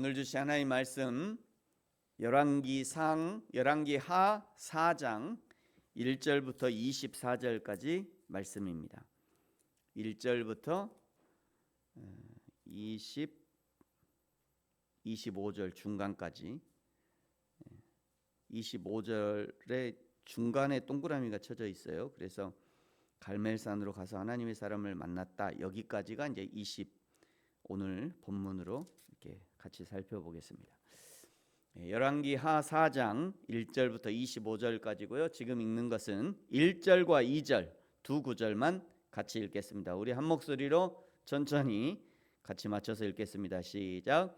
오늘 주신 하나님 말씀 열왕기상 열왕기하 4장 1절부터 24절까지 말씀입니다. 1절부터 20 25절 중간까지 25절의 중간에 동그라미가 쳐져 있어요. 그래서 갈멜산으로 가서 하나님의 사람을 만났다. 여기까지가 이제 20 오늘 본문으로 이렇게 같이 살펴보겠습니다. 예, 열왕기 하 4장 1절부터 25절까지고요. 지금 읽는 것은 1절과 2절 두 구절만 같이 읽겠습니다. 우리 한 목소리로 천천히 같이 맞춰서 읽겠습니다. 시작.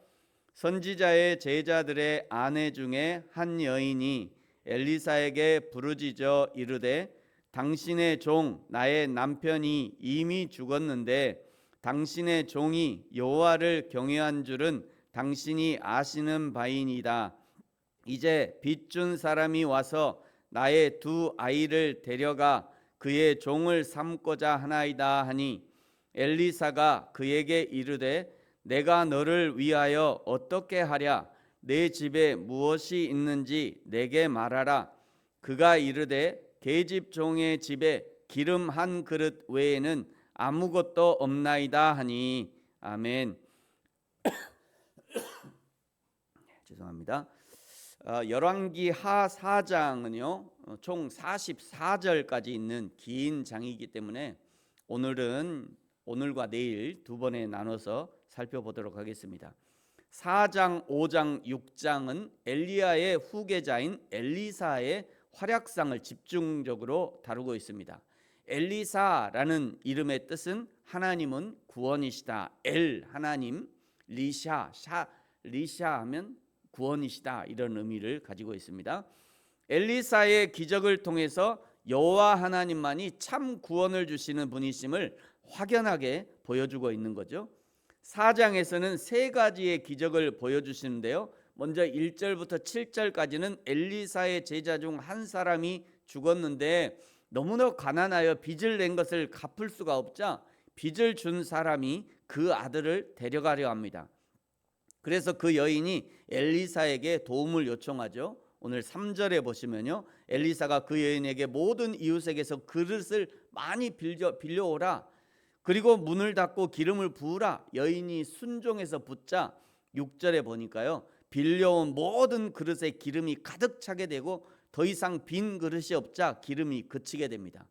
선지자의 제자들의 아내 중에 한 여인이 엘리사에게 부르짖어 이르되 당신의 종 나의 남편이 이미 죽었는데 당신의 종이 여호와를 경외한 줄은 당신이 아시는 바이니다. 이제 빚 준 사람이 와서 나의 두 아이를 데려가 그의 종을 삼고자 하나이다 하니 엘리사가 그에게 이르되 내가 너를 위하여 어떻게 하랴 내 집에 무엇이 있는지 내게 말하라 그가 이르되 계집 종의 집에 기름 한 그릇 외에는 아무것도 없나이다 하니 아멘. 죄송합니다. 어, 열왕기 하 4장은요 어, 총 44절까지 있는 긴 장이기 때문에 오늘은 오늘과 내일 두 번에 나눠서 살펴보도록 하겠습니다. 4장, 5장, 6장은 엘리야의 후계자인 엘리사의 활약상을 집중적으로 다루고 있습니다. 엘리사라는 이름의 뜻은 하나님은 구원이시다. 엘 하나님, 리샤 샤 리샤 하면 구원이시다 이런 의미를 가지고 있습니다. 엘리사의 기적을 통해서 여호와 하나님만이 참 구원을 주시는 분이심을 확연하게 보여주고 있는 거죠. 4장에서는 세 가지의 기적을 보여주시는데요. 먼저 1절부터 7절까지는 엘리사의 제자 중 한 사람이 죽었는데 너무나 가난하여 빚을 낸 것을 갚을 수가 없자 빚을 준 사람이 그 아들을 데려가려 합니다. 그래서 그 여인이 엘리사에게 도움을 요청하죠. 오늘 3절에 보시면요. 엘리사가 그 여인에게 모든 이웃에게서 그릇을 많이 빌려 빌려오라. 그리고 문을 닫고 기름을 부으라. 여인이 순종해서 붙자 6절에 보니까요. 빌려온 모든 그릇에 기름이 가득 차게 되고 더 이상 빈 그릇이 없자 기름이 그치게 됩니다.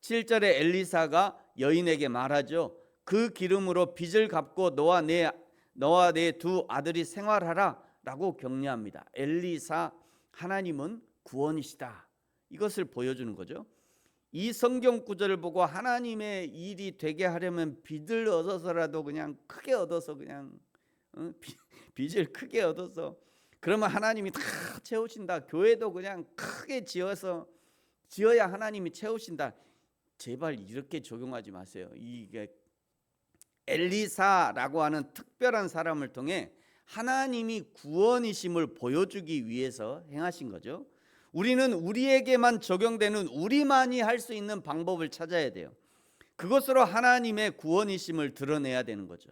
7절에 엘리사가 여인에게 말하죠. 그 기름으로 빚을 갚고 너와 내 너와 내 두 아들이 생활하라라고 격려합니다. 엘리사 하나님은 구원이시다. 이것을 보여주는 거죠. 이 성경 구절을 보고 하나님의 일이 되게 하려면 빚을 얻어서라도 그냥 크게 얻어서 그냥 어? 빚을 크게 얻어서 그러면 하나님이 다 채우신다. 교회도 그냥 크게 지어서 지어야 하나님이 채우신다. 제발 이렇게 적용하지 마세요. 이게 엘리사라고 하는 특별한 사람을 통해 하나님이 구원이심을 보여주기 위해서 행하신 거죠. 우리는 우리에게만 적용되는 우리만이 할 수 있는 방법을 찾아야 돼요. 그것으로 하나님의 구원이심을 드러내야 되는 거죠.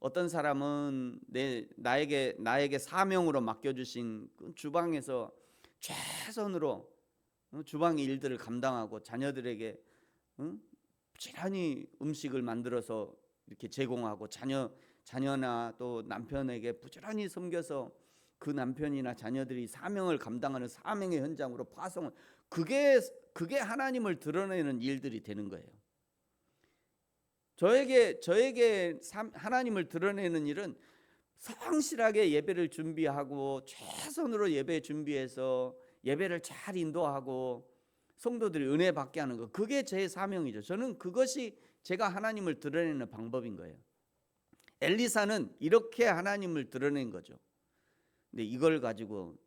어떤 사람은 내 나에게 나에게 사명으로 맡겨 주신 그 주방에서 최선으로 어, 주방 일들을 감당하고 자녀들에게 부지런히 음식을 만들어서 이렇게 제공하고 자녀 자녀나 또 남편에게 부지런히 섬겨서 그 남편이나 자녀들이 사명을 감당하는 사명의 현장으로 파송을 그게 그게 하나님을 드러내는 일들이 되는 거예요. 저에게 저에게 하나님을 드러내는 일은 성실하게 예배를 준비하고 최선으로 예배 준비해서 예배를 잘 인도하고 성도들이 은혜 받게 하는 거 그게 제 사명이죠. 저는 그것이 제가 하나님을 드러내는 방법인 거예요. 엘리사는 이렇게 하나님을 드러낸 거죠. 근데 이걸 가지고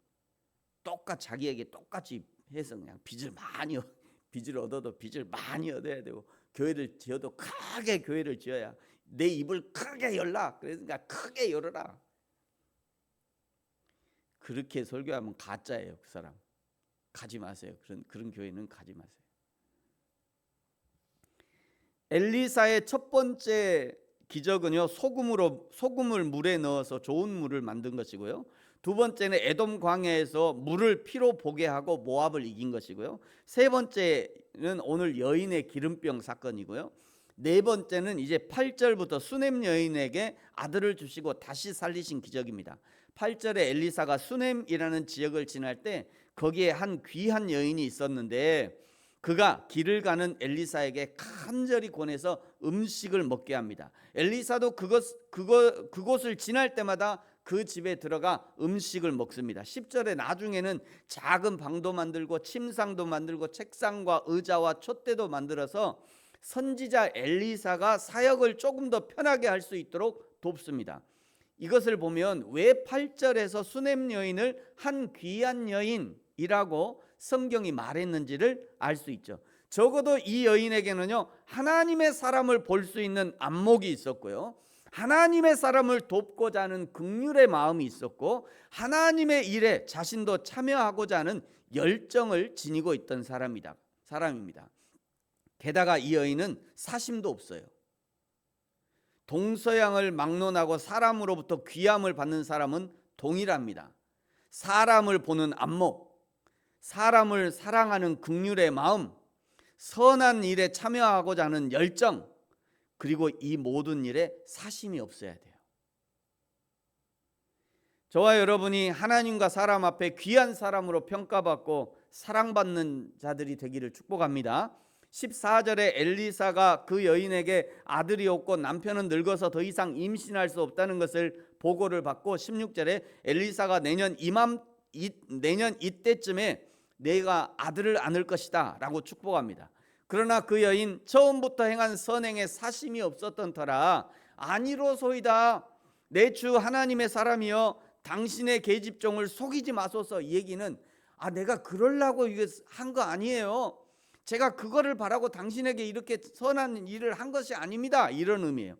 똑같 자기에게 똑같이 해서 그냥 빚을 많이 빚을 얻어도 빚을 많이 얻어야 되고 교회를 지어도 크게 교회를 지어야 내 입을 크게 열라. 그러니까 크게 열어라. 그렇게 설교하면 가짜예요, 그 사람. 가지 마세요. 그런 그런 교회는 가지 마세요. 엘리사의 첫 번째 기적은요 소금으로 소금을 물에 넣어서 좋은 물을 만든 것이고요. 두 번째는 에돔 광야에서 물을 피로 보게 하고 모압을 이긴 것이고요. 세 번째는 오늘 여인의 기름병 사건이고요. 네 번째는 이제 8절부터 수넴 여인에게 아들을 주시고 다시 살리신 기적입니다. 8절에 엘리사가 수넴이라는 지역을 지날 때 거기에 한 귀한 여인이 있었는데 그가 길을 가는 엘리사에게 간절히 권해서 음식을 먹게 합니다. 엘리사도 그것 그거 그곳을 지날 때마다 그 집에 들어가 음식을 먹습니다. 10절에 나중에는 작은 방도 만들고 침상도 만들고 책상과 의자와 촛대도 만들어서 선지자 엘리사가 사역을 조금 더 편하게 할 수 있도록 돕습니다. 이것을 보면 왜 8절에서 수넴 여인을 한 귀한 여인 이라고 성경이 말했는지를 알 수 있죠. 적어도 이 여인에게는요 하나님의 사람을 볼 수 있는 안목이 있었고요. 하나님의 사람을 돕고자 하는 극률의 마음이 있었고 하나님의 일에 자신도 참여하고자 하는 열정을 지니고 있던 사람이다. 사람입니다. 게다가 이 여인은 사심도 없어요. 동서양을 막론하고 사람으로부터 귀함을 받는 사람은 동일합니다. 사람을 보는 안목, 사람을 사랑하는 극률의 마음, 선한 일에 참여하고자 하는 열정, 그리고 이 모든 일에 사심이 없어야 돼요. 저와 여러분이 하나님과 사람 앞에 귀한 사람으로 평가받고 사랑받는 자들이 되기를 축복합니다. 14절에 엘리사가 그 여인에게 아들이 없고 남편은 늙어서 더 이상 임신할 수 없다는 것을 보고를 받고 16절에 엘리사가 내년 이맘 이, 내년 이때쯤에 내가 아들을 안을 것이다 라고 축복합니다. 그러나 그 여인 처음부터 행한 선행에 사심이 없었던 터라 아니로소이다 내 주 하나님의 사람이여 당신의 계집종을 속이지 마소서 이 얘기는 아 내가 그럴라고 이거 한거 아니에요. 제가 그거를 바라고 당신에게 이렇게 선한 일을 한 것이 아닙니다. 이런 의미예요.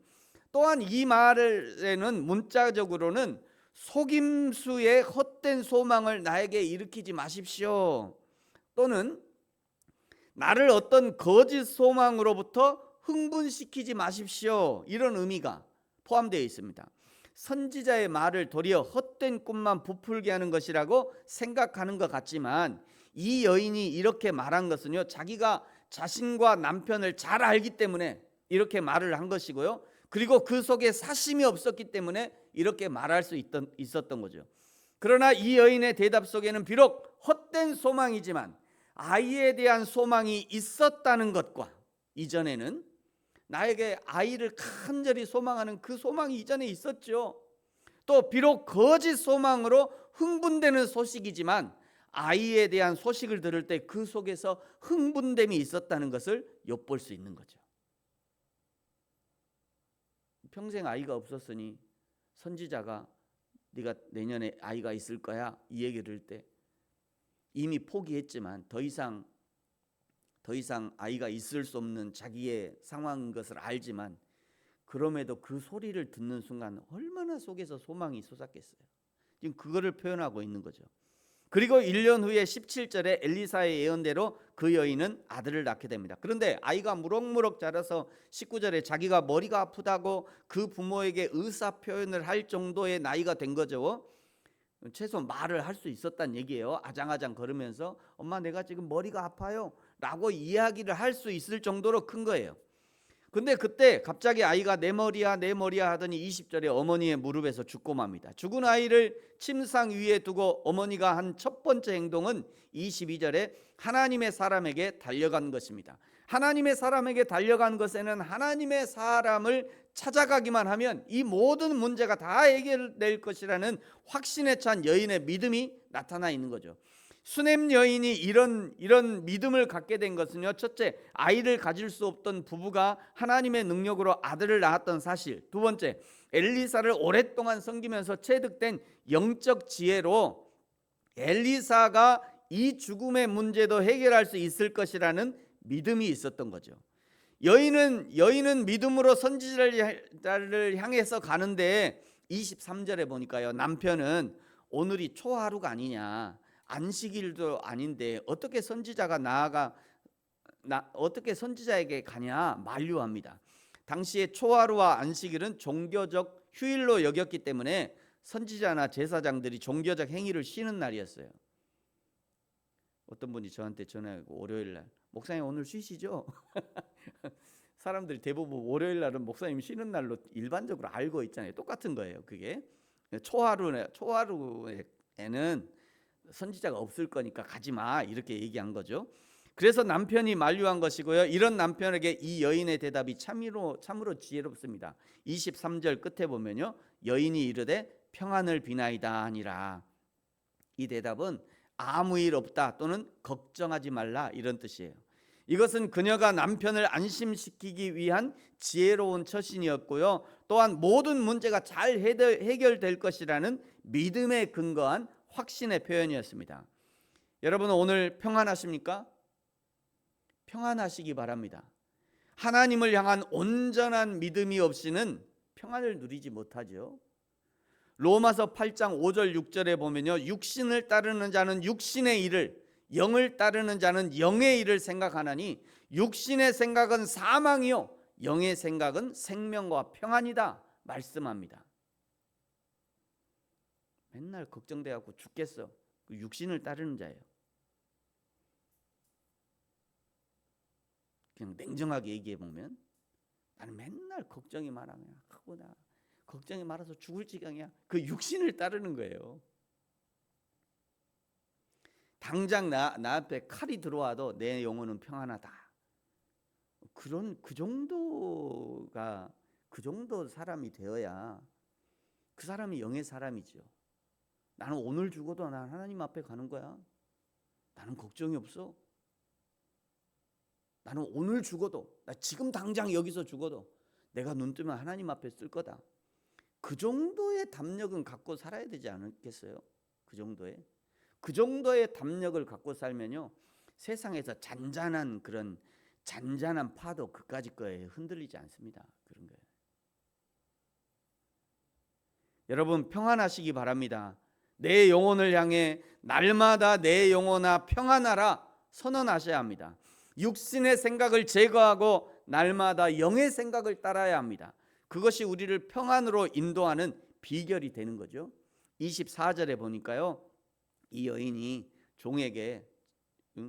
또한 이 말에는 문자적으로는 속임수의 헛된 소망을 나에게 일으키지 마십시오. 또는 나를 어떤 거짓 소망으로부터 흥분시키지 마십시오. 이런 의미가 포함되어 있습니다. 선지자의 말을 도리어 헛된 꿈만 부풀게 하는 것이라고 생각하는 것 같지만 이 여인이 이렇게 말한 것은요 자기가 자신과 남편을 잘 알기 때문에 이렇게 말을 한 것이고요 그리고 그 속에 사심이 없었기 때문에 이렇게 말할 수 있던, 있었던 거죠 그러나 이 여인의 대답 속에는 비록 헛된 소망이지만 아이에 대한 소망이 있었다는 것과 이전에는 나에게 아이를 간절히 소망하는 그 소망이 이전에 있었죠. 또 비록 거짓 소망으로 흥분되는 소식이지만 아이에 대한 소식을 들을 때 그 속에서 흥분됨이 있었다는 것을 엿볼 수 있는 거죠. 평생 아이가 없었으니 선지자가 네가 내년에 아이가 있을 거야 이 얘기를 들을 때 이미 포기했지만 더 이상 더 이상 아이가 있을 수 없는 자기의 상황인 것을 알지만 그럼에도 그 소리를 듣는 순간 얼마나 속에서 소망이 솟았겠어요. 지금 그거를 표현하고 있는 거죠. 그리고 1년 후에 17절에 엘리사의 예언대로 그 여인은 아들을 낳게 됩니다. 그런데 아이가 무럭무럭 자라서 19절에 자기가 머리가 아프다고 그 부모에게 의사 표현을 할 정도의 나이가 된 거죠. 최소 말을 할 수 있었단 얘기예요. 아장아장 걸으면서 엄마 내가 지금 머리가 아파요. 라고 이야기를 할 수 있을 정도로 큰 거예요. 근데 그때 갑자기 아이가 내 머리야 내 머리야 하더니 20절에 어머니의 무릎에서 죽고 맙니다. 죽은 아이를 침상 위에 두고 어머니가 한 첫 번째 행동은 22절에 하나님의 사람에게 달려간 것입니다. 하나님의 사람에게 달려간 것에는 하나님의 사람을 찾아가기만 하면 이 모든 문제가 다 해결될 것이라는 확신에 찬 여인의 믿음이 나타나 있는 거죠. 수넴 여인이 이런 이런 믿음을 갖게 된 것은요. 첫째, 아이를 가질 수 없던 부부가 하나님의 능력으로 아들을 낳았던 사실. 두 번째, 엘리사를 오랫동안 섬기면서 체득된 영적 지혜로 엘리사가 이 죽음의 문제도 해결할 수 있을 것이라는 믿음이 있었던 거죠. 여인은 여인은 믿음으로 선지자를 향해서 가는데 23절에 보니까요. 남편은 오늘이 초하루가 아니냐. 안식일도 아닌데 어떻게 선지자가 나아가 나 어떻게 선지자에게 가냐 만류합니다. 당시에 초하루와 안식일은 종교적 휴일로 여겼기 때문에 선지자나 제사장들이 종교적 행위를 쉬는 날이었어요. 어떤 분이 저한테 전화하고 월요일 날 목사님 오늘 쉬시죠? 사람들이 대부분 월요일 날은 목사님 쉬는 날로 일반적으로 알고 있잖아요. 똑같은 거예요. 그게 초하루에 초하루에는 선지자가 없을 거니까 가지 마 이렇게 얘기한 거죠. 그래서 남편이 만류한 것이고요. 이런 남편에게 이 여인의 대답이 참으로 참으로 지혜롭습니다. 23절 끝에 보면요. 여인이 이르되 평안을 비나이다 아니라 이 대답은 아무 일 없다 또는 걱정하지 말라 이런 뜻이에요. 이것은 그녀가 남편을 안심시키기 위한 지혜로운 처신이었고요. 또한 모든 문제가 잘 해결될 것이라는 믿음에 근거한 확신의 표현이었습니다. 여러분 오늘 평안하십니까? 평안하시기 바랍니다. 하나님을 향한 온전한 믿음이 없이는 평안을 누리지 못하죠. 로마서 8장 5절 6절에 보면요. 육신을 따르는 자는 육신의 일을 영을 따르는 자는 영의 일을 생각하나니 육신의 생각은 사망이요 영의 생각은 생명과 평안이다 말씀합니다. 맨날 걱정돼 갖고 죽겠어. 그 육신을 따르는 자예요. 그냥 냉정하게 얘기해 보면 나는 맨날 걱정이 많아 그냥 하고 나 걱정이 많아서 죽을 지경이야. 그 육신을 따르는 거예요. 당장 나, 나 앞에 칼이 들어와도 내 영혼은 평안하다. 그런 그 정도가 그 정도 사람이 되어야 그 사람이 영의 사람이죠. 나는 오늘 죽어도 난 하나님 앞에 가는 거야. 나는 걱정이 없어. 나는 오늘 죽어도 나 지금 당장 여기서 죽어도 내가 눈 뜨면 하나님 앞에 쓸 거다. 그 정도의 담력은 갖고 살아야 되지 않겠어요? 그 정도의 그 정도의 담력을 갖고 살면요 세상에서 잔잔한 그런 잔잔한 파도 그까지 거에 흔들리지 않습니다. 그런 거예요. 여러분 평안하시기 바랍니다. 내 영혼을 향해 날마다 내 영혼아 평안하라 선언하셔야 합니다. 육신의 생각을 제거하고 날마다 영의 생각을 따라야 합니다. 그것이 우리를 평안으로 인도하는 비결이 되는 거죠. 24절에 보니까요. 이 여인이 종에게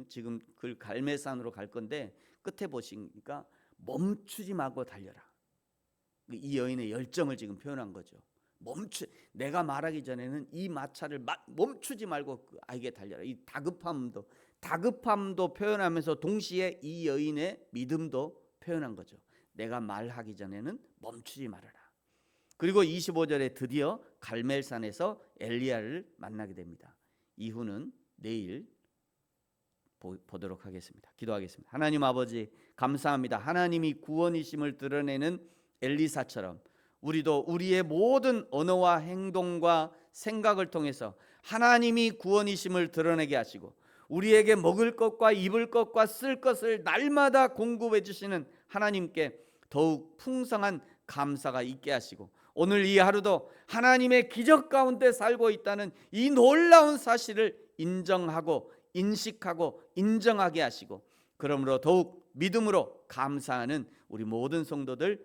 지금 그 갈매산으로 갈 건데 끝에 보시니까 멈추지 말고 달려라. 이 여인의 열정을 지금 표현한 거죠. 멈추 내가 말하기 전에는 이 마차를 멈추지 말고 그 아이게 달려라. 이 다급함도 다급함도 표현하면서 동시에 이 여인의 믿음도 표현한 거죠. 내가 말하기 전에는 멈추지 말아라. 그리고 25절에 드디어 갈멜산에서 엘리야를 만나게 됩니다. 이후는 내일 보도록 하겠습니다. 기도하겠습니다. 하나님 아버지 감사합니다. 하나님이 구원이심을 드러내는 엘리사처럼 우리도 우리의 모든 언어와 행동과 생각을 통해서 하나님이 구원이심을 드러내게 하시고 우리에게 먹을 것과 입을 것과 쓸 것을 날마다 공급해 주시는 하나님께 더욱 풍성한 감사가 있게 하시고 오늘 이 하루도 하나님의 기적 가운데 살고 있다는 이 놀라운 사실을 인정하고 인식하고 인정하게 하시고 그러므로 더욱 믿음으로 감사하는 우리 모든 성도들